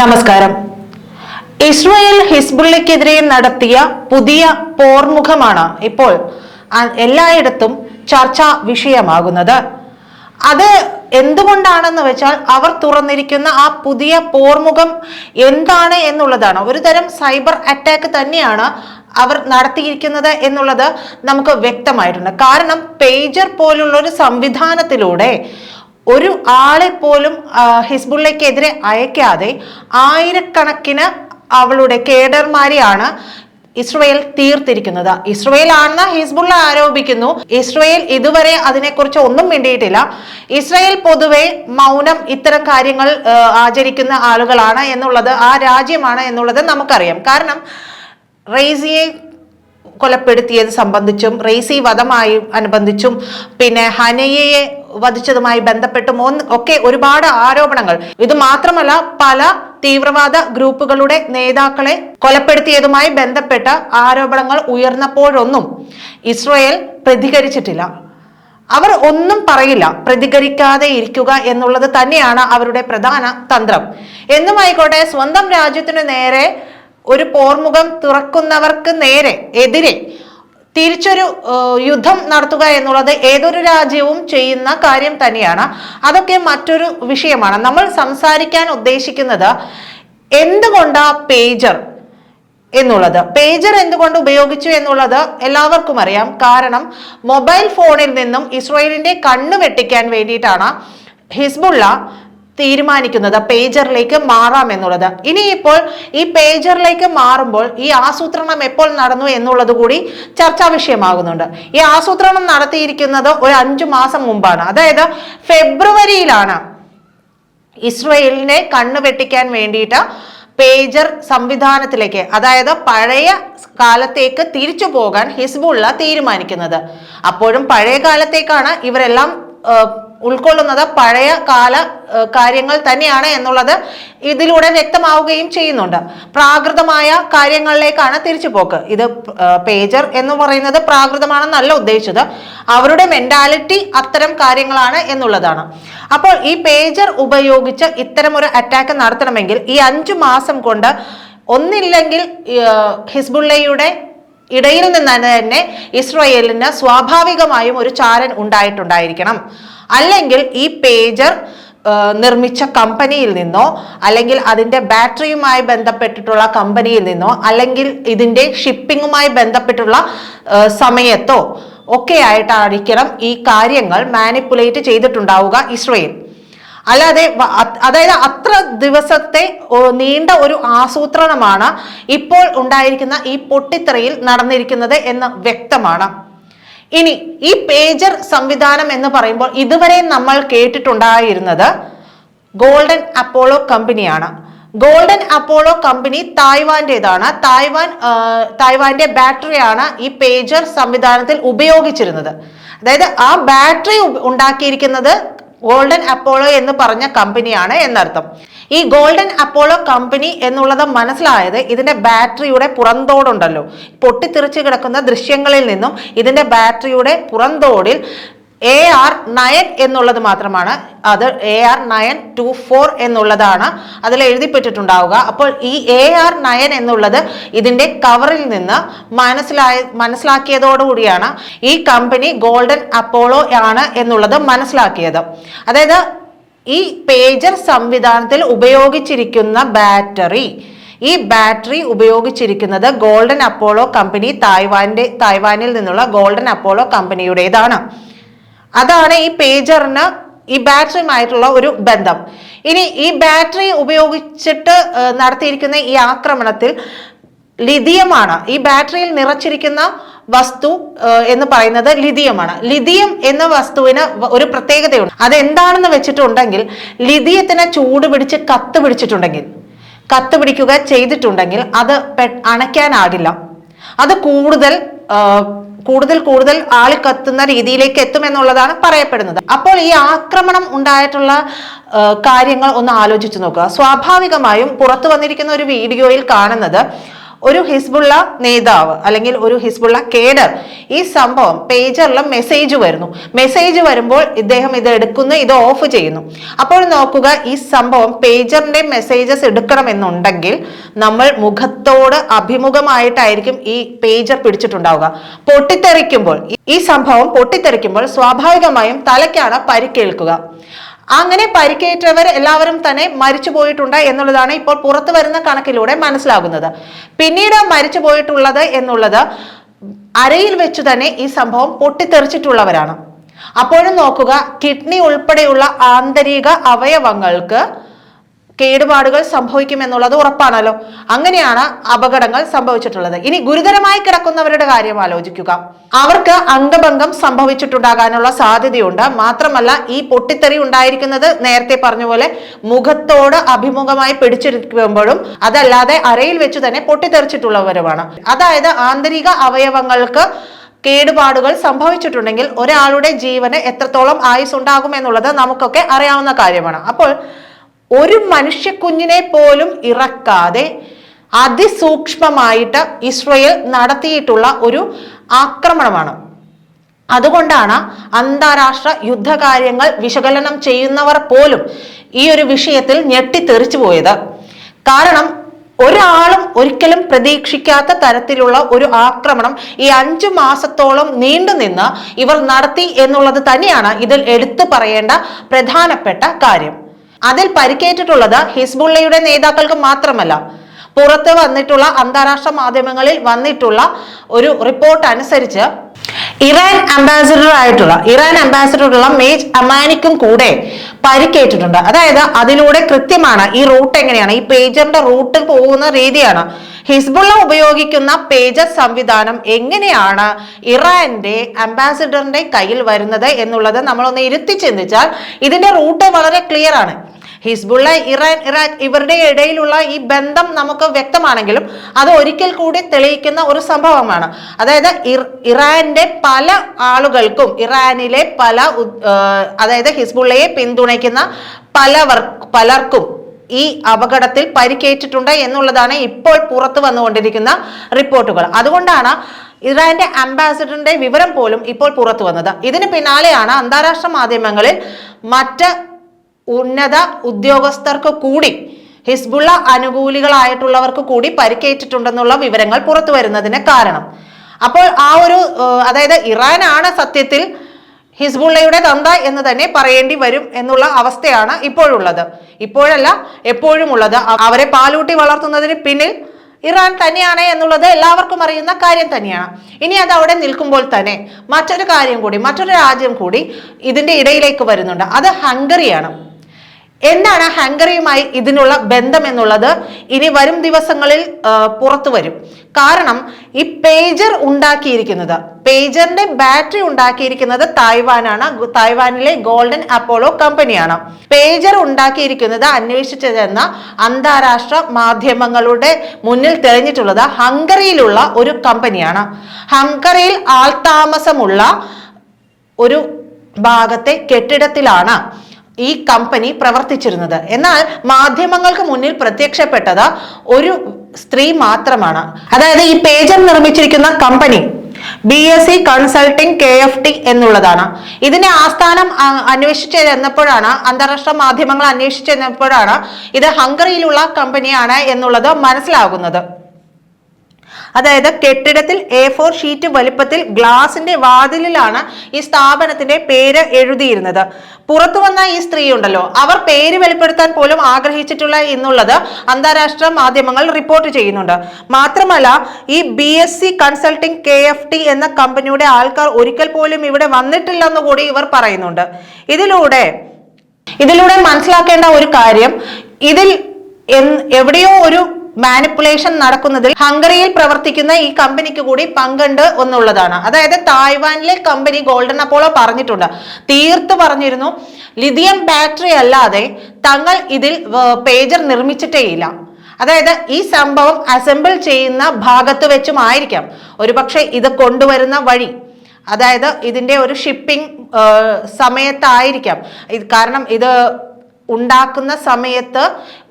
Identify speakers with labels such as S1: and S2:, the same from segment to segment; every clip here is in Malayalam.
S1: നമസ്കാരം. ഇസ്രായേൽ ഹിസ്ബുള്ളയ്ക്കെതിരെ നടത്തിയ പുതിയ പോർമുഖമാണ് ഇപ്പോൾ എല്ലായിടത്തും ചർച്ചാ വിഷയമാകുന്നത്. അത് എന്തുകൊണ്ടാണെന്ന് വെച്ചാൽ അവർ തുറന്നിരിക്കുന്ന ആ പുതിയ പോർമുഖം എന്താണ് എന്നുള്ളതാണ്. ഒരു തരം സൈബർ അറ്റാക്ക് തന്നെയാണ് അവർ നടത്തിയിരിക്കുന്നത് എന്നുള്ളത് നമുക്ക് വ്യക്തമായിട്ടുണ്ട്. കാരണം പേജർ പോലുള്ള ഒരു സംവിധാനത്തിലൂടെ ഒരു ആളെ പോലും ഹിസ്ബുള്ളക്കെതിരെ അയക്കാതെ ആയിരക്കണക്കിന് അവളുടെ കേഡർമാരെയാണ് ഇസ്രയേൽ തീർത്തിരിക്കുന്നത്. ഇസ്രയേൽ ആണെന്ന് ഹിസ്ബുള്ള ആരോപിക്കുന്നു. ഇസ്രയേൽ ഇതുവരെ അതിനെക്കുറിച്ച് ഒന്നും വേണ്ടിയിട്ടില്ല ഇസ്രയേൽ പൊതുവെ മൗനം ഇത്തരം കാര്യങ്ങൾ ആചരിക്കുന്ന ആളുകളാണ് എന്നുള്ളത് ആ രാജ്യമാണ് എന്നുള്ളത് നമുക്കറിയാം. കാരണം റെയ്സിയെ കൊലപ്പെടുത്തിയത് സംബന്ധിച്ചും റെയ്സി വധമായി അനുബന്ധിച്ചും പിന്നെ ഹനയെ വധിച്ചതുമായി ബന്ധപ്പെട്ടും ഒക്കെ ഒരുപാട് ആരോപണങ്ങൾ. ഇത് മാത്രമല്ല പല തീവ്രവാദ ഗ്രൂപ്പുകളുടെ നേതാക്കളെ കൊലപ്പെടുത്തിയതുമായി ബന്ധപ്പെട്ട ആരോപണങ്ങൾ ഉയർന്നപ്പോഴൊന്നും ഇസ്രയേൽ പ്രതികരിച്ചിട്ടില്ല. അവർ ഒന്നും പറയില്ല. പ്രതികരിക്കാതെ ഇരിക്കുക എന്നുള്ളത് തന്നെയാണ് അവരുടെ പ്രധാന തന്ത്രം. എന്നുമായിക്കോട്ടെ സ്വന്തം രാജ്യത്തിനു നേരെ ഒരു പോർമുഖം തുറക്കുന്നവർക്ക് നേരെ എതിരെ തിരിച്ചൊരു യുദ്ധം നടത്തുക എന്നുള്ളത് ഏതൊരു രാജ്യവും ചെയ്യുന്ന കാര്യം തന്നെയാണ്. അതൊക്കെ മറ്റൊരു വിഷയമാണ്. നമ്മൾ സംസാരിക്കാൻ ഉദ്ദേശിക്കുന്നത് എന്തുകൊണ്ടാ പേജർ എന്നുള്ളത്? പേജർ എന്തുകൊണ്ട് ഉപയോഗിച്ചു എന്നുള്ളത് എല്ലാവർക്കും അറിയാം. കാരണം മൊബൈൽ ഫോണിൽ നിന്നും ഇസ്രയേലിന്റെ കണ്ണ് വെട്ടിക്കാൻ വേണ്ടിയിട്ടാണ് ഹിസ്ബുള്ള തീരുമാനിക്കുന്നത് പേജറിലേക്ക് മാറാം എന്നുള്ളത്. ഇനിയിപ്പോൾ ഈ പേജറിലേക്ക് മാറുമ്പോൾ ഈ ആസൂത്രണം എപ്പോൾ നടന്നു എന്നുള്ളത് കൂടി ചർച്ചാ വിഷയമാകുന്നുണ്ട്. ഈ ആസൂത്രണം നടത്തിയിരിക്കുന്നത് ഒരു അഞ്ചു മാസം മുമ്പാണ്. അതായത് ഫെബ്രുവരിയിലാണ്. ഇസ്രയേലിനെ കണ്ണു വെട്ടിക്കാൻ വേണ്ടിയിട്ട് പേജർ സംവിധാനത്തിലേക്ക് അതായത് പഴയ കാലത്തേക്ക് തിരിച്ചു പോകാൻ ഹിസ്ബുള്ള തീരുമാനിക്കുന്നത്. അപ്പോഴും പഴയ കാലത്തേക്കാണ് ഇവരെല്ലാം ഉൾക്കൊള്ളുന്നത് പഴയ കാല കാര്യങ്ങൾ തന്നെയാണ് എന്നുള്ളത് ഇതിലൂടെ വ്യക്തമാവുകയും ചെയ്യുന്നുണ്ട്. പ്രാകൃതമായ കാര്യങ്ങളിലേക്കാണ് തിരിച്ചു പോക്ക് ഇത് പേജർ എന്ന് പറയുന്നത് പ്രാകൃതമാണെന്നല്ല ഉദ്ദേശിച്ചത്. അവരുടെ മെന്റാലിറ്റി അത്തരം കാര്യങ്ങളാണ് എന്നുള്ളതാണ്. അപ്പോൾ ഈ പേജർ ഉപയോഗിച്ച് ഇത്തരം ഒരു അറ്റാക്ക് നടത്തണമെങ്കിൽ ഈ അഞ്ചു മാസം കൊണ്ട് ഒന്നില്ലെങ്കിൽ ഹിസ്ബുള്ളയുടെ ഇടയിൽ നിന്ന് തന്നെ ഇസ്രയേലിന് സ്വാഭാവികമായും ഒരു ചാരൻ ഉണ്ടായിട്ടുണ്ടായിരിക്കണം. അല്ലെങ്കിൽ ഈ പേജർ നിർമ്മിച്ച കമ്പനിയിൽ നിന്നോ അല്ലെങ്കിൽ അതിന്റെ ബാറ്ററിയുമായി ബന്ധപ്പെട്ടിട്ടുള്ള കമ്പനിയിൽ നിന്നോ അല്ലെങ്കിൽ ഇതിന്റെ ഷിപ്പിങ്ങുമായി ബന്ധപ്പെട്ടുള്ള സമയത്തോ ഒക്കെ ആയിട്ടായിരിക്കണം ഈ കാര്യങ്ങൾ മാനിപ്പുലേറ്റ് ചെയ്തിട്ടുണ്ടാവുക ഇസ്രയേൽ. അല്ലാതെ അതായത് അത്ര ദിവസത്തെ നീണ്ട ഒരു ആസൂത്രണമാണ് ഇപ്പോൾ ഉണ്ടായിരിക്കുന്ന ഈ പൊട്ടിത്തെറിയിൽ നടന്നിരിക്കുന്നത് എന്ന് വ്യക്തമാണ്. ഇനി ഈ പേജർ സംവിധാനം എന്ന് പറയുമ്പോൾ ഇതുവരെ നമ്മൾ കേട്ടിട്ടുണ്ടായിരുന്നത് ഗോൾഡൻ അപ്പോളോ കമ്പനിയാണ്. ഗോൾഡൻ അപ്പോളോ കമ്പനി തായ്വാന്റേതാണ് തായ്വാൻ തായ്വാന്റെ ബാറ്ററിയാണ് ഈ പേജർ സംവിധാനത്തിൽ ഉപയോഗിച്ചിരുന്നത്. അതായത് ആ ബാറ്ററി ഉണ്ടാക്കിയിരിക്കുന്നത് ഗോൾഡൻ അപ്പോളോ എന്ന് പറഞ്ഞ കമ്പനിയാണ് എന്നർത്ഥം. ഈ ഗോൾഡൻ അപ്പോളോ കമ്പനി എന്നുള്ളത് മനസ്സിലായത് ഇതിന്റെ ബാറ്ററിയുടെ പുറന്തോടുണ്ടല്ലോ. പൊട്ടിത്തെറിച്ച് കിടക്കുന്ന ദൃശ്യങ്ങളിൽ നിന്നും ഇതിന്റെ ബാറ്ററിയുടെ പുറന്തോടിൽ എ ആർ നയൻ എന്നുള്ളത് മാത്രമാണ്. അത് A R nine two four എന്നുള്ളതാണ്. അതിൽ എഴുതിപ്പെട്ടിട്ടുണ്ടാവുക. അപ്പോൾ ഈ എ ആർ നയൻ എന്നുള്ളത് ഇതിന്റെ കവറിൽ നിന്ന് മനസ്സിലായ മനസ്സിലാക്കിയതോടുകൂടിയാണ് ഈ കമ്പനി ഗോൾഡൻ അപ്പോളോ ആണ് എന്നുള്ളത് മനസ്സിലാക്കിയത്. അതായത് ഈ പേജർ സംവിധാനത്തിൽ ഉപയോഗിച്ചിരിക്കുന്ന ബാറ്ററി ഈ ബാറ്ററി ഉപയോഗിച്ചിരിക്കുന്നത് ഗോൾഡൻ അപ്പോളോ കമ്പനി തായ്വാന്റെ തായ്വാനിൽ നിന്നുള്ള ഗോൾഡൻ അപ്പോളോ കമ്പനിയുടേതാണ് അതാണ് ഈ പേജറിന് ഈ ബാറ്ററിയുമായിട്ടുള്ള ഒരു ബന്ധം. ഇനി ഈ ബാറ്ററി ഉപയോഗിച്ചിട്ട് നടത്തിയിരിക്കുന്ന ഈ ആക്രമണത്തിൽ ലിതിയമാണ് ഈ ബാറ്ററിയിൽ നിറച്ചിരിക്കുന്ന വസ്തു എന്ന് പറയുന്നത് ലിതിയമാണ് ലിഥിയം എന്ന വസ്തുവിന് ഒരു പ്രത്യേകതയുണ്ട്. അതെന്താണെന്ന് വെച്ചിട്ടുണ്ടെങ്കിൽ ലിഥിയത്തിന് ചൂട് പിടിച്ച് കത്ത് പിടിച്ചിട്ടുണ്ടെങ്കിൽ കത്ത് പിടിക്കുക ചെയ്തിട്ടുണ്ടെങ്കിൽ അത് അണയ്ക്കാനാകില്ല. അത് കൂടുതൽ കൂടുതൽ കൂടുതൽ ആൾ കത്തുന്ന രീതിയിലേക്ക് എത്തുമെന്നുള്ളതാണ് പറയപ്പെടുന്നത്. അപ്പോൾ ഈ ആക്രമണം ഉണ്ടായിട്ടുള്ള കാര്യങ്ങൾ ഒന്ന് ആലോചിച്ച് നോക്കുക. സ്വാഭാവികമായും പുറത്തു വന്നിരിക്കുന്ന ഒരു വീഡിയോയിൽ കാണുന്നത് ഒരു ഹിസ്ബുള്ള നേതാവ് അല്ലെങ്കിൽ ഒരു ഹിസ്ബുള്ള കേഡർ ഈ സംഭവം പേജറിൽ മെസ്സേജ് വരുന്നു. മെസ്സേജ് വരുമ്പോൾ ഇദ്ദേഹം ഇത് എടുക്കുന്നു ഇത് ഓഫ് ചെയ്യുന്നു. അപ്പോൾ നോക്കുക ഈ സംഭവം പേജറിന്റെ മെസ്സേജസ് എടുക്കണമെന്നുണ്ടെങ്കിൽ നമ്മൾ മുഖത്തോട് അഭിമുഖമായിട്ടായിരിക്കും ഈ പേജർ പിടിച്ചിട്ടുണ്ടാവുക. പൊട്ടിത്തെറിക്കുമ്പോൾ ഈ സംഭവം പൊട്ടിത്തെറിക്കുമ്പോൾ സ്വാഭാവികമായും തലയ്ക്കാണ് പരിക്കേൽക്കുക. അങ്ങനെ പരിക്കേറ്റവർ എല്ലാവരും തന്നെ മരിച്ചു പോയിട്ടുണ്ട് എന്നുള്ളതാണ് ഇപ്പോൾ പുറത്തു വരുന്ന കണക്കിലൂടെ മനസ്സിലാകുന്നത്. പിന്നീട് മരിച്ചു പോയിട്ടുള്ളത് എന്നുള്ളത് അരയിൽ വെച്ച് തന്നെ ഈ സംഭവം പൊട്ടിത്തെറിച്ചിട്ടുള്ളവരാണ്. അപ്പോഴും നോക്കുക കിഡ്നി ഉൾപ്പെടെയുള്ള ആന്തരിക അവയവങ്ങൾക്ക് കേടുപാടുകൾ സംഭവിക്കുമെന്നുള്ളത് ഉറപ്പാണല്ലോ. അങ്ങനെയാണ് അപകടങ്ങൾ സംഭവിച്ചിട്ടുള്ളത്. ഇനി ഗുരുതരമായി കിടക്കുന്നവരുടെ കാര്യം ആലോചിക്കുക. അവർക്ക് അംഗഭംഗം സംഭവിച്ചിട്ടുണ്ടാകാനുള്ള സാധ്യതയുണ്ട്. മാത്രമല്ല ഈ പൊട്ടിത്തെറി ഉണ്ടായിരിക്കുന്നത് നേരത്തെ പറഞ്ഞ പോലെ മുഖത്തോട് അഭിമുഖമായി പിടിച്ചിരിക്കുമ്പോഴും അതല്ലാതെ അരയിൽ വെച്ച് തന്നെ പൊട്ടിത്തെറിച്ചിട്ടുള്ളവരുമാണ്. അതായത് ആന്തരിക അവയവങ്ങൾക്ക് കേടുപാടുകൾ സംഭവിച്ചിട്ടുണ്ടെങ്കിൽ ഒരാളുടെ ജീവന് എത്രത്തോളം ആയുസ് ഉണ്ടാകും എന്നുള്ളത് നമുക്കൊക്കെ അറിയാവുന്ന കാര്യമാണ്. അപ്പോൾ ഒരു മനുഷ്യക്കുഞ്ഞിനെ പോലും ഇറക്കാതെ അതിസൂക്ഷ്മമായിട്ട് ഇസ്രയേൽ നടത്തിയിട്ടുള്ള ഒരു ആക്രമണമാണ്. അതുകൊണ്ടാണ് അന്താരാഷ്ട്ര യുദ്ധകാര്യങ്ങൾ വിശകലനം ചെയ്യുന്നവർ പോലും ഈ ഒരു വിഷയത്തിൽ ഞെട്ടിത്തെറിച്ചു പോയത്. കാരണം ഒരാളും ഒരിക്കലും പ്രതീക്ഷിക്കാത്ത തരത്തിലുള്ള ഒരു ആക്രമണം ഈ അഞ്ചു മാസത്തോളം നീണ്ടുനിന്ന് ഇവർ നടത്തി എന്നുള്ളത് തന്നെയാണ് ഇതിൽ എടുത്തു പറയേണ്ട പ്രധാനപ്പെട്ട കാര്യം. അതിൽ പരിക്കേറ്റിട്ടുള്ളത് ഹിസ്ബുള്ളയുടെ നേതാക്കൾക്ക് മാത്രമല്ല. പുറത്ത് വന്നിട്ടുള്ള അന്താരാഷ്ട്ര മാധ്യമങ്ങളിൽ വന്നിട്ടുള്ള ഒരു റിപ്പോർട്ട് അനുസരിച്ച് ഇറാൻ അംബാസിഡർ ആയിട്ടുള്ള ഇറാൻ അംബാസിഡറുള്ള മേജ് അമാനിക്കും കൂടെ പരിക്കേറ്റിട്ടുണ്ട്. അതായത് അതിലൂടെ കൃത്യമാണ് ഈ റൂട്ട് എങ്ങനെയാണ്? ഈ പേജറിന്റെ റൂട്ട് പോകുന്ന രീതിയാണ്. ഹിസ്ബുള്ള ഉപയോഗിക്കുന്ന പേജർ സംവിധാനം എങ്ങനെയാണ് ഇറാന്റെ അംബാസിഡറിന്റെ കയ്യിൽ വരുന്നത് എന്നുള്ളത് നമ്മളൊന്ന് ഇരുത്തി ചിന്തിച്ചാൽ ഇതിന്റെ റൂട്ട് വളരെ ക്ലിയർ ആണ്. ഹിസ്ബുള്ള ഇറാൻ ഇറാൻ ഇവരുടെ ഇടയിലുള്ള ഈ ബന്ധം നമുക്ക് വ്യക്തമാണെങ്കിലും അത് ഒരിക്കൽ കൂടി തെളിയിക്കുന്ന ഒരു സംഭവമാണ്. അതായത് ഇറാന്റെ പല ആളുകൾക്കും ഇറാനിലെ പല അതായത് ഹിസ്ബുള്ളയെ പിന്തുണയ്ക്കുന്ന പലവർ പലർക്കും ഈ അപകടത്തിൽ പരിക്കേറ്റിട്ടുണ്ട് എന്നുള്ളതാണ് ഇപ്പോൾ പുറത്തു വന്നുകൊണ്ടിരിക്കുന്ന റിപ്പോർട്ടുകൾ. അതുകൊണ്ടാണ് ഇറാന്റെ അംബാസിഡറിന്റെ വിവരം പോലും ഇപ്പോൾ പുറത്തു വന്നത്. ഇതിന് പിന്നാലെയാണ് അന്താരാഷ്ട്ര മാധ്യമങ്ങളിൽ മറ്റ് ഉന്നത ഉദ്യോഗസ്ഥർക്ക് കൂടി ഹിസ്ബുള്ള അനുകൂലികളായിട്ടുള്ളവർക്ക് കൂടി പരിക്കേറ്റിട്ടുണ്ടെന്നുള്ള വിവരങ്ങൾ പുറത്തു വരുന്നതിന് കാരണം. അപ്പോൾ ആ ഒരു അതായത് ഇറാനാണ് സത്യത്തിൽ ഹിസ്ബുള്ളയുടെ തന്ത എന്ന് തന്നെ പറയേണ്ടി വരും എന്നുള്ള അവസ്ഥയാണ് ഇപ്പോഴുള്ളത്. ഇപ്പോഴല്ല എപ്പോഴും ഉള്ളത്. അവരെ പാലൂട്ടി വളർത്തുന്നതിന് പിന്നിൽ ഇറാൻ തന്നെയാണ് എന്നുള്ളത് എല്ലാവർക്കും അറിയുന്ന കാര്യം തന്നെയാണ്. ഇനി അത് അവിടെ നിൽക്കുമ്പോൾ തന്നെ മറ്റൊരു കാര്യം കൂടി മറ്റൊരു രാജ്യം കൂടി ഇതിന്റെ ഇടയിലേക്ക് വരുന്നുണ്ട്. അത് ഹംഗറിയാണ്. എന്താണ് ഹംഗറിയുമായി ഇതിനുള്ള ബന്ധം എന്നുള്ളത് ഇനി വരും ദിവസങ്ങളിൽ പുറത്തു വരും. കാരണം ഈ പേജർ ഉണ്ടാക്കിയിരിക്കുന്നത് പേജറിന്റെ ബാറ്ററി ഉണ്ടാക്കിയിരിക്കുന്നത് തായ്വാനാണ് തായ്വാനിലെ ഗോൾഡൻ അപ്പോളോ കമ്പനിയാണ്. പേജർ ഉണ്ടാക്കിയിരിക്കുന്നത് അന്വേഷിച്ചതെന്ന അന്താരാഷ്ട്ര മാധ്യമങ്ങളുടെ മുന്നിൽ തെളിഞ്ഞിട്ടുള്ളത് ഹംഗറിയിലുള്ള ഒരു കമ്പനിയാണ്. ഹംഗറിയിൽ ആൾതാമസമുള്ള ഒരു ഭാഗത്തെ കെട്ടിടത്തിലാണ്. ഈ കമ്പനി പ്രവർത്തിച്ചിരുന്നത്. എന്നാൽ മാധ്യമങ്ങൾക്ക് മുന്നിൽ പ്രത്യക്ഷപ്പെട്ടത് ഒരു സ്ത്രീ മാത്രമാണ്. അതായത് ഈ പേജർ നിർമ്മിച്ചിരിക്കുന്ന company B S C consulting K F T എന്നുള്ളതാണ്. ഇതിനെ ആസ്ഥാനം അന്വേഷിച്ചു ചെന്നപ്പോഴാണ് അന്താരാഷ്ട്ര മാധ്യമങ്ങൾ അന്വേഷിച്ച് ചെന്നപ്പോഴാണ് ഇത് ഹംഗറിയിലുള്ള കമ്പനിയാണ് എന്നുള്ളത് മനസ്സിലാകുന്നത്. അതായത് കെട്ടിടത്തിൽ എ ഫോർ ഷീറ്റ് വലിപ്പത്തിൽ ഗ്ലാസിന്റെ വാതിലിലാണ് ഈ സ്ഥാപനത്തിന്റെ പേര് എഴുതിയിരുന്നത്. പുറത്തു വന്ന ഈ സ്ത്രീ ഉണ്ടല്ലോ അവർ പേര് വെളിപ്പെടുത്താൻ പോലും ആഗ്രഹിച്ചിട്ടുള്ള എന്നുള്ളത് അന്താരാഷ്ട്ര മാധ്യമങ്ങൾ റിപ്പോർട്ട് ചെയ്യുന്നുണ്ട്. മാത്രമല്ല ഈ B S C consulting K F T എന്ന കമ്പനിയുടെ ആൾക്കാർ ഒരിക്കൽ പോലും ഇവിടെ വന്നിട്ടില്ലെന്ന് കൂടി ഇവർ പറയുന്നുണ്ട്. ഇതിലൂടെ ഇതിലൂടെ മനസ്സിലാക്കേണ്ട ഒരു കാര്യം ഇതിൽ എവിടെയോ ഒരു മാനിപ്പുലേഷൻ നടക്കുന്നതിൽ ഹംഗറിയിൽ പ്രവർത്തിക്കുന്ന ഈ കമ്പനിക്ക് കൂടി പങ്കുണ്ട് എന്നുള്ളതാണ്. അതായത് തായ്വാനിലെ കമ്പനി ഗോൾഡൻ അപ്പോളോ പറഞ്ഞിട്ടുണ്ട്. തീർത്ത് പറഞ്ഞിരുന്നു ലിഥിയം ബാറ്ററി അല്ലാതെ തങ്ങൾ ഇതിൽ പേജർ നിർമ്മിച്ചിട്ടേയില്ല. അതായത് ഈ സംഭവം അസംബിൾ ചെയ്യുന്ന ഭാഗത്ത് വെച്ചുമായിരിക്കാം ഒരുപക്ഷെ ഇത് കൊണ്ടുവരുന്ന വഴി. അതായത് ഇതിന്റെ ഒരു ഷിപ്പിംഗ് സമയത്തായിരിക്കാം. ഇത് കാരണം ഇത് ഉണ്ടാക്കുന്ന സമയത്ത്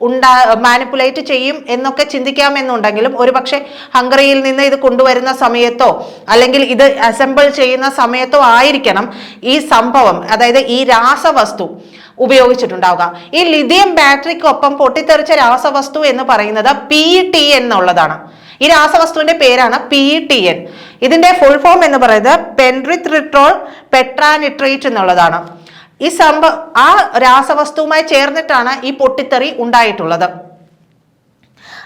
S1: ഉണ്ടാ മാനിപ്പുലേറ്റ് ചെയ്യും എന്നൊക്കെ ചിന്തിക്കാമെന്നുണ്ടെങ്കിലും ഒരുപക്ഷെ ഹംഗറിയിൽ നിന്ന് ഇത് കൊണ്ടുവരുന്ന സമയത്തോ അല്ലെങ്കിൽ ഇത് അസംബിൾ ചെയ്യുന്ന സമയത്തോ ആയിരിക്കണം ഈ സംഭവം അതായത് ഈ രാസവസ്തു ഉപയോഗിച്ചിട്ടുണ്ടാവുക. ഈ ലിഥിയം ബാറ്ററിക്കൊപ്പം പൊട്ടിത്തെറിച്ച രാസവസ്തു എന്ന് പറയുന്നത് പി ടി എന്നുള്ളതാണ്. ഈ രാസവസ്തുവിന്റെ പേരാണ് പി ടി എൻ ഇതിന്റെ ഫുൾ ഫോം എന്ന് പറയുന്നത് പെൻട്രിത്രിട്രോൾ പെട്രാനിട്രേറ്റ് എന്നുള്ളതാണ്. ഈ സംഭവ ആ രാസവസ്തുവുമായി ചേർന്നിട്ടാണ് ഈ പൊട്ടിത്തെറി ഉണ്ടായിട്ടുള്ളത്.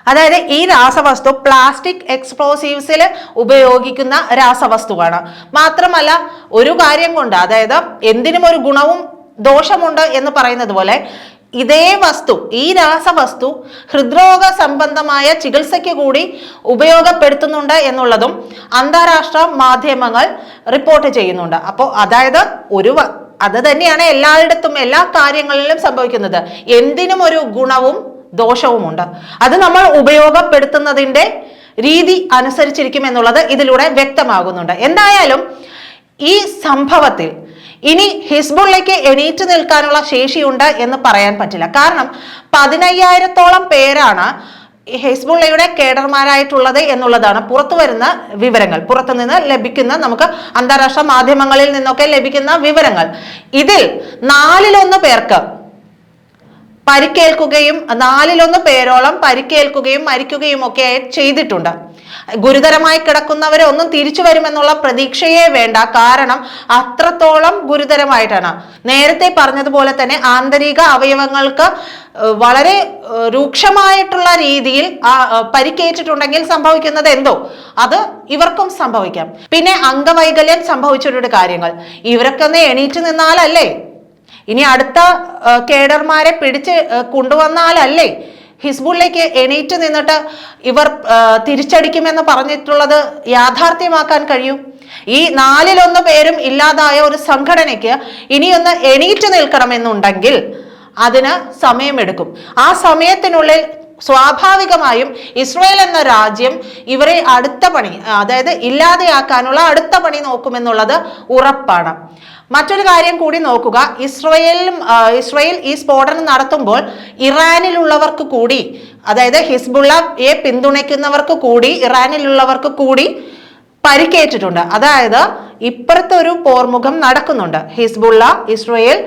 S1: അതായത് ഈ രാസവസ്തു പ്ലാസ്റ്റിക് എക്സ്പ്ലോസീവ്സിൽ ഉപയോഗിക്കുന്ന രാസവസ്തുവാണ്. മാത്രമല്ല ഒരു കാര്യം കൊണ്ട് അതായത് എന്തിനും ഒരു ഗുണവും ദോഷമുണ്ട് എന്ന് പറയുന്നത് പോലെ ഇതേ വസ്തു ഈ രാസവസ്തു ഹൃദ്രോഗ സംബന്ധമായ ചികിത്സയ്ക്ക് കൂടി ഉപയോഗപ്പെടുത്തുന്നുണ്ട് എന്നുള്ളതും അന്താരാഷ്ട്ര മാധ്യമങ്ങൾ റിപ്പോർട്ട് ചെയ്യുന്നുണ്ട്. അപ്പോൾ അതായത് ഒരു അത് തന്നെയാണ് എല്ലായിടത്തും എല്ലാ കാര്യങ്ങളിലും സംഭവിക്കുന്നത്. എന്തിനും ഒരു ഗുണവും ദോഷവുമുണ്ട്. അത് നമ്മൾ ഉപയോഗപ്പെടുത്തുന്നതിന്റെ രീതി അനുസരിച്ചിരിക്കും എന്നുള്ളത് ഇതിലൂടെ വ്യക്തമാകുന്നുണ്ട്. എന്തായാലും ഈ സംഭവത്തിൽ ഇനി ഹിസ്ബുള്ളയ്ക്ക് എണീറ്റ് നിൽക്കാനുള്ള ശേഷിയുണ്ട് എന്ന് പറയാൻ പറ്റില്ല. കാരണം പതിനയ്യായിരത്തോളം പേരാണ് ഹിസ്ബുള്ളയുടെ കേഡർമാരായിട്ടുള്ളത് എന്നുള്ളതാണ്. പുറത്തു വരുന്ന വിവരങ്ങൾ പുറത്തുനിന്ന് ലഭിക്കുന്ന നമുക്ക് അന്താരാഷ്ട്ര മാധ്യമങ്ങളിൽ നിന്നൊക്കെ ലഭിക്കുന്ന വിവരങ്ങൾ. ഇതിൽ നാലിലൊന്ന് പേർക്ക് പരിക്കേൽക്കുകയും നാലിലൊന്ന് പേരോളം പരിക്കേൽക്കുകയും മരിക്കുകയും ഒക്കെ ചെയ്തിട്ടുണ്ട്. ഗുരുതരമായി കിടക്കുന്നവരെ ഒന്നും തിരിച്ചു വരുമെന്നുള്ള പ്രതീക്ഷയെ വേണ്ട. കാരണം അത്രത്തോളം ഗുരുതരമായിട്ടാണ്. നേരത്തെ പറഞ്ഞതുപോലെ തന്നെ ആന്തരിക അവയവങ്ങൾക്ക് വളരെ രൂക്ഷമായിട്ടുള്ള രീതിയിൽ പരിക്കേറ്റിട്ടുണ്ടെങ്കിൽ സംഭവിക്കുന്നത് എന്തോ? അത് ഇവർക്കും സംഭവിക്കാം. പിന്നെ അംഗവൈകല്യം സംഭവിച്ചിട്ടുണ്ട് കാര്യങ്ങൾ. ഇവരൊക്കെ എണീറ്റ് നിന്നാലല്ലേ? ഇനി അടുത്ത കേഡർമാരെ പിടിച്ച് കൊണ്ടുവന്നാലല്ലേ? ഹിസ്ബുള്ളിലേക്ക് എണീറ്റ് നിന്നിട്ട് ഇവർ തിരിച്ചടിക്കുമെന്ന് പറഞ്ഞിട്ടുള്ളത് യാഥാർത്ഥ്യമാക്കാൻ കഴിയും. ഈ നാലിലൊന്ന് പേരും ഇല്ലാതായ ഒരു സംഘടനയ്ക്ക് ഇനിയൊന്ന് എണീറ്റ് നിൽക്കണമെന്നുണ്ടെങ്കിൽ അതിന് സമയമെടുക്കും. ആ സമയത്തിനുള്ളിൽ സ്വാഭാവികമായും ഇസ്രയേൽ എന്ന രാജ്യം ഇവരെ അടുത്ത പണി അതായത് ഇല്ലാതെയാക്കാനുള്ള അടുത്ത പണി നോക്കുമെന്നുള്ളത് ഉറപ്പാണ്. മറ്റൊരു കാര്യം കൂടി നോക്കുക. ഇസ്രയേലും ഇസ്രയേൽ ഈ സ്ഫോടനം നടത്തുമ്പോൾ ഇറാനിലുള്ളവർക്ക് കൂടി അതായത് ഹിസ്ബുള്ളയെ പിന്തുണയ്ക്കുന്നവർക്ക് കൂടി ഇറാനിലുള്ളവർക്ക് കൂടി പരിക്കേറ്റിട്ടുണ്ട്. അതായത് ഇപ്പുറത്തെ ഒരു പോർമുഖം നടക്കുന്നുണ്ട്. ഹിസ്ബുള്ള ഇസ്രയേൽ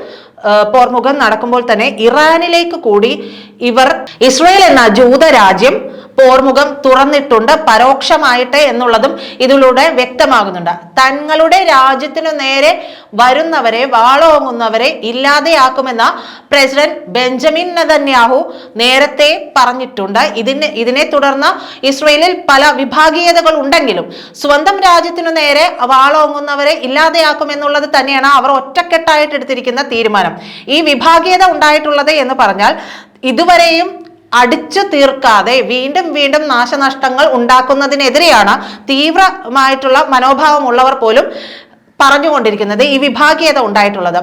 S1: പോർമുഖം നടക്കുമ്പോൾ തന്നെ ഇറാനിലേക്ക് കൂടി ഇവർ ഇസ്രയേൽ എന്ന ജൂത രാജ്യം പോർമുഖം തുറന്നിട്ടുണ്ട് പരോക്ഷമായിട്ട് എന്നുള്ളതും ഇതിലൂടെ വ്യക്തമാകുന്നുണ്ട്. തങ്ങളുടെ രാജ്യത്തിനു നേരെ വരുന്നവരെ വാളോങ്ങുന്നവരെ ഇല്ലാതെയാക്കുമെന്ന പ്രസിഡന്റ് ബെഞ്ചമിൻ നെതന്യാഹു നേരത്തെ പറഞ്ഞിട്ടുണ്ട്. ഇതിന് ഇതിനെ തുടർന്ന് ഇസ്രയേലിൽ പല വിഭാഗീയതകൾ ഉണ്ടെങ്കിലും സ്വന്തം രാജ്യത്തിനു നേരെ വാളോങ്ങുന്നവരെ ഇല്ലാതെയാക്കുമെന്നുള്ളത് തന്നെയാണ് അവർ ഒറ്റക്കെട്ടായിട്ട് എടുത്തിരിക്കുന്ന തീരുമാനം. ഈ വിഭാഗീയത ഉണ്ടായിട്ടുള്ളത് എന്ന് പറഞ്ഞാൽ ഇതുവരെയും അടിച്ചു തീർക്കാതെ വീണ്ടും വീണ്ടും നാശനഷ്ടങ്ങൾ ഉണ്ടാക്കുന്നതിനെതിരെയാണ് തീവ്രമായിട്ടുള്ള മനോഭാവമുള്ളവർ പോലും പറഞ്ഞുകൊണ്ടിരിക്കുന്നത് ഈ വിഭാഗീയത ഉണ്ടായിട്ടുള്ളത്.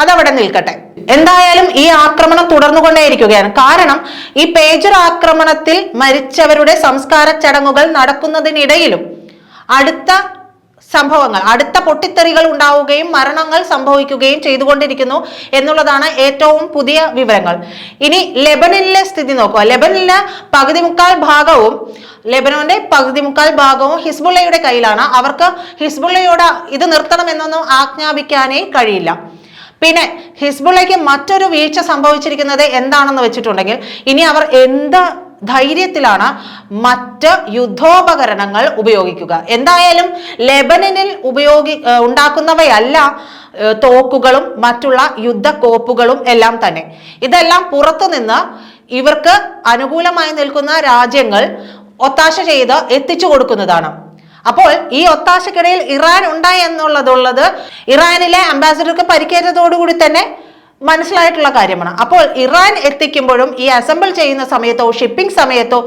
S1: അതവിടെ നിൽക്കട്ടെ. എന്തായാലും ഈ ആക്രമണം തുടർന്നുകൊണ്ടേയിരിക്കുകയാണ്. കാരണം ഈ പേജർ ആക്രമണത്തിൽ മരിച്ചവരുടെ സംസ്കാര ചടങ്ങുകൾ നടക്കുന്നതിനിടയിലും അടുത്ത സംഭവങ്ങൾ. അടുത്ത പൊട്ടിത്തെറികൾ ഉണ്ടാവുകയും മരണങ്ങൾ സംഭവിക്കുകയും ചെയ്തുകൊണ്ടിരിക്കുന്നു എന്നുള്ളതാണ് ഏറ്റവും പുതിയ വിവരങ്ങൾ. ഇനി ലെബനനിലെ സ്ഥിതി നോക്കുക. ലെബനനിലെ പകുതി മുക്കാൽ ഭാഗവും ലെബനോന്റെ പകുതി മുക്കാൽ ഭാഗവും ഹിസ്ബുള്ളയുടെ കയ്യിലാണ്. അവർക്ക് ഹിസ്ബുള്ളയോട് ഇത് നിർത്തണമെന്നൊന്നും ആജ്ഞാപിക്കാനേ കഴിയില്ല. പിന്നെ ഹിസ്ബുള്ളയ്ക്ക് മറ്റൊരു വീഴ്ച സംഭവിച്ചിരിക്കുന്നത് എന്താണെന്ന് വെച്ചിട്ടുണ്ടെങ്കിൽ ഇനി അവർ എന്ത് ധൈര്യത്തിലാണ് മറ്റ് യുദ്ധോപകരണങ്ങൾ ഉപയോഗിക്കുക. എന്തായാലും ലെബനനിൽ ഉപയോഗി ഉണ്ടാക്കുന്നവയല്ല തോക്കുകളും മറ്റുള്ള യുദ്ധക്കോപ്പുകളും എല്ലാം തന്നെ. ഇതെല്ലാം പുറത്തുനിന്ന് ഇവർക്ക് അനുകൂലമായി നിൽക്കുന്ന രാജ്യങ്ങൾ ഒത്താശ ചെയ്ത് എത്തിച്ചു കൊടുക്കുന്നതാണ്. അപ്പോൾ ഈ ഒത്താശക്കിടയിൽ ഇറാൻ ഉണ്ടായി എന്നുള്ളതുള്ളത് ഇറാനിലെ അംബാസിഡർക്ക് പരിക്കേറ്റതോടുകൂടി തന്നെ മനസ്സിലായിട്ടുള്ള കാര്യമാണ്. അപ്പോൾ ഇറാൻ എത്തിക്കുമ്പോഴും ഈ അസംബിൾ ചെയ്യുന്ന സമയത്തോ ഷിപ്പിംഗ് സമയത്തോ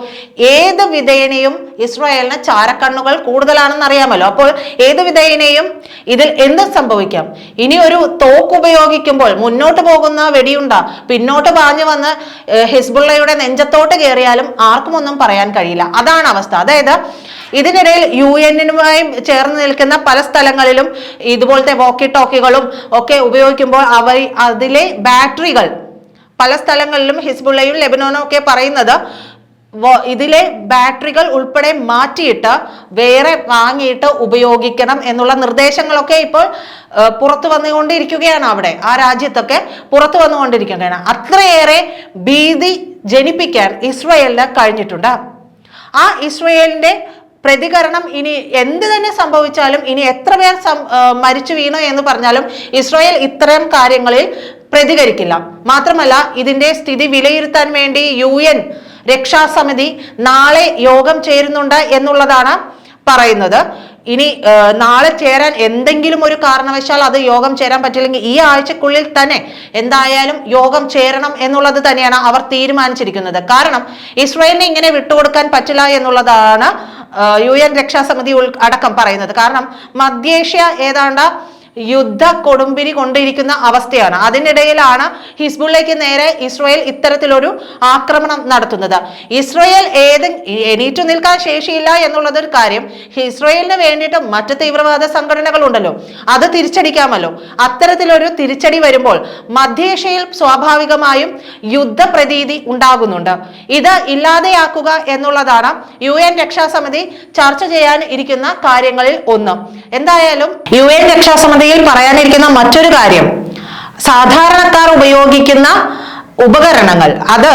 S1: ഏത് വിധേയനെയും ഇസ്രായേലിന് ചാരക്കണ്ണുകൾ കൂടുതലാണെന്ന് അറിയാമല്ലോ. അപ്പോൾ ഏത് വിധേയനെയും ഇതിൽ എന്ത് സംഭവിക്കാം? ഇനി ഒരു തോക്ക് ഉപയോഗിക്കുമ്പോൾ മുന്നോട്ട് പോകുന്ന വെടിയുണ്ട. പിന്നോട്ട് പാഞ്ഞു വന്ന് ഹിസ്ബുള്ളയുടെ നെഞ്ചത്തോട്ട് കയറിയാലും ആർക്കും ഒന്നും പറയാൻ കഴിയില്ല. അതാണ് അവസ്ഥ. അതായത് ഇതിനിടയിൽ യു എന്നുമായി ചേർന്ന് നിൽക്കുന്ന പല സ്ഥലങ്ങളിലും ഇതുപോലത്തെ വോക്കി ടോക്കികളും ഒക്കെ ഉപയോഗിക്കുമ്പോൾ അവർ അതിലെ ബാറ്ററികൾ പല സ്ഥലങ്ങളിലും ഹിസ്ബുള്ളയും ലെബനോനും ഒക്കെ പറയുന്നത് ഇതിലെ ബാറ്ററികൾ ഉൾപ്പെടെ മാറ്റിയിട്ട് വേറെ വാങ്ങിയിട്ട് ഉപയോഗിക്കണം എന്നുള്ള നിർദ്ദേശങ്ങളൊക്കെ ഇപ്പോൾ പുറത്തു വന്നുകൊണ്ടിരിക്കുകയാണ് അവിടെ. ആ രാജ്യത്തൊക്കെ പുറത്തു വന്നുകൊണ്ടിരിക്കുകയാണ്. അത്രയേറെ ഭീതി ജനിപ്പിക്കാൻ ഇസ്രയേലിന് കഴിഞ്ഞിട്ടുണ്ട്. ആ ഇസ്രയേലിന്റെ പ്രതികരണം ഇനി എന്ത് തന്നെ സംഭവിച്ചാലും ഇനി എത്ര പേർ മരിച്ചു വീണു എന്ന് പറഞ്ഞാലും ഇസ്രായേൽ ഇത്തരം കാര്യങ്ങളിൽ പ്രതികരിക്കില്ല. മാത്രമല്ല ഇതിന്റെ സ്ഥിതി വിലയിരുത്താൻ വേണ്ടി യു എൻ രക്ഷാസമിതി നാളെ യോഗം ചേരുന്നുണ്ട് എന്നുള്ളതാണ് പറയുന്നത്. ഇനി നാളെ ചേരാൻ എന്തെങ്കിലും ഒരു കാരണവശാൽ അത് യോഗം ചേരാൻ പറ്റില്ലെങ്കിൽ ഈ ആഴ്ചക്കുള്ളിൽ തന്നെ എന്തായാലും യോഗം ചേരണം എന്നുള്ളത് തന്നെയാണ് അവർ തീരുമാനിച്ചിരിക്കുന്നത്. കാരണം ഇസ്രയേലിനെ ഇങ്ങനെ വിട്ടുകൊടുക്കാൻ പറ്റില്ല എന്നുള്ളതാണ് യു എൻ രക്ഷാസമിതി ഉൾ അടക്കം പറയുന്നത്. കാരണം മധ്യേഷ്യ ഏതാണ്ട് യുദ്ധ കൊടുമ്പിരി കൊണ്ടിരിക്കുന്ന അവസ്ഥയാണ്. അതിനിടയിലാണ് ഹിസ്ബുള്ളയ്ക്ക് നേരെ ഇസ്രായേൽ ഇത്തരത്തിലൊരു ആക്രമണം നടത്തുന്നത്. ഇസ്രായേൽ ഏത് എണീറ്റു നിൽക്കാൻ ശേഷിയില്ല എന്നുള്ളതൊരു കാര്യം ഇസ്രായേലിന് വേണ്ടിയിട്ട് മറ്റ് തീവ്രവാദ സംഘടനകൾ ഉണ്ടല്ലോ അത് തിരിച്ചടിക്കാമല്ലോ. അത്തരത്തിലൊരു തിരിച്ചടി വരുമ്പോൾ മധ്യേഷ്യയിൽ സ്വാഭാവികമായും യുദ്ധപ്രതീതി ഉണ്ടാകുന്നുണ്ട്. ഇത് ഇല്ലാതെയാക്കുക എന്നുള്ളതാണ് യു എൻ രക്ഷാസമിതി ചർച്ച ചെയ്യാൻ ഇരിക്കുന്ന കാര്യങ്ങളിൽ ഒന്ന്. എന്തായാലും യു എൻ രക്ഷാസമിതിയിൽ പറയാനിരിക്കുന്ന മറ്റൊരു കാര്യം. സാധാരണക്കാർ ഉപയോഗിക്കുന്ന ഉപകരണങ്ങൾ. അത്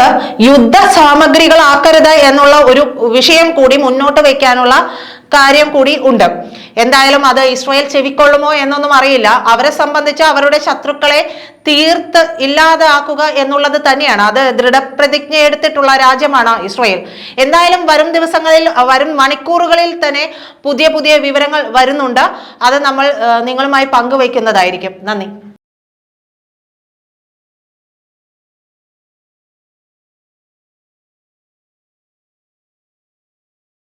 S1: യുദ്ധ സാമഗ്രികളാക്കരുത് എന്നുള്ള ഒരു വിഷയം കൂടി മുന്നോട്ട് വെക്കാനുള്ള കാര്യം കൂടി ഉണ്ട്. എന്തായാലും അത് ഇസ്രായേൽ ചെവിക്കൊള്ളുമോ എന്നൊന്നും അറിയില്ല. അവരെ സംബന്ധിച്ച് അവരുടെ ശത്രുക്കളെ തീർത്ത് ഇല്ലാതാക്കുക എന്നുള്ളത് തന്നെയാണ്. അത് ദൃഢപ്രതിജ്ഞ എടുത്തിട്ടുള്ള രാജ്യമാണ് ഇസ്രായേൽ. എന്തായാലും വരും ദിവസങ്ങളിൽ വരും മണിക്കൂറുകളിൽ തന്നെ പുതിയ പുതിയ വിവരങ്ങൾ വരുന്നുണ്ട്. അത് നമ്മൾ നിങ്ങളുമായി പങ്കുവയ്ക്കുന്നതായിരിക്കും. നന്ദി.